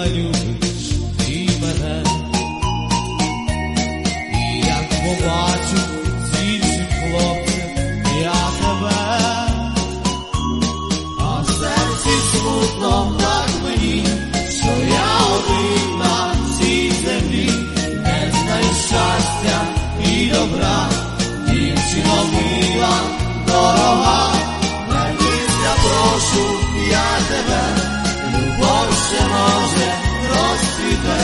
любиш мене. І як побачу з іншим хлопцем я тебе, а серці смутно так мені, що я один на цій землі, не знаю щастя і добра, дівчино мила, дорога, вернися, прошу я тебе, ще розцвіте,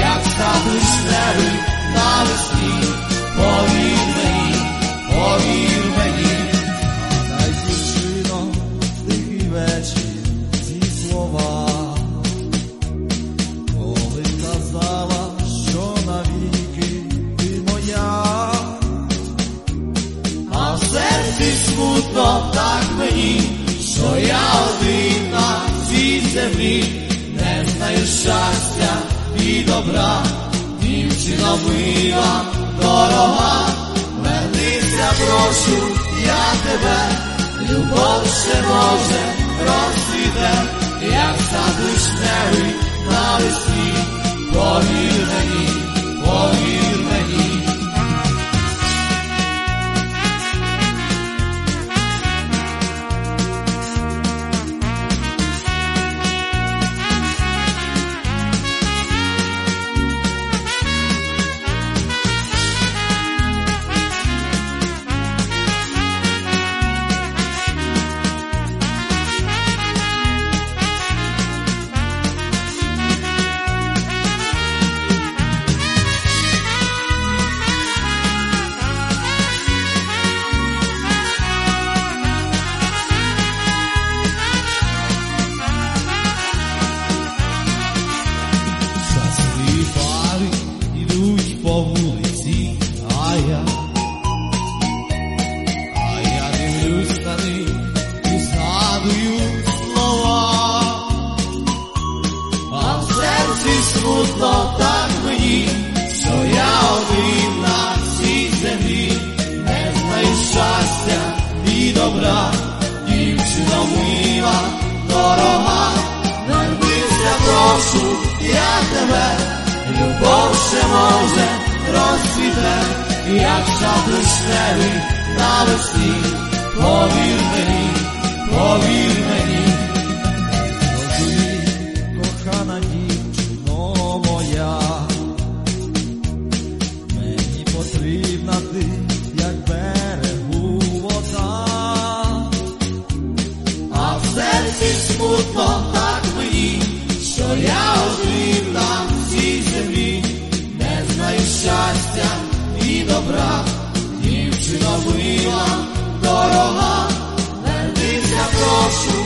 як стати вишневий навесні, повір мені, повір мені. Дай дівчино, тихий вечір, ці слова, коли казала, що навіки ти моя, а в серці смутно так мені, що я один на цій землі, знаю щастя і добра, дівчина мила, дорога, вернися, прошу, я тебе, любов ще може розцвіте, як сад вишневий на весні, мені, ще може розцвіте, як сад вишневий навесні, повір мені, повір мені. Розумій, кохана дівчино моя, мені потрібна ти, як берегу вода, а в серці смутно щастя і добра, дівчина мила, дорога, вернися, прошу.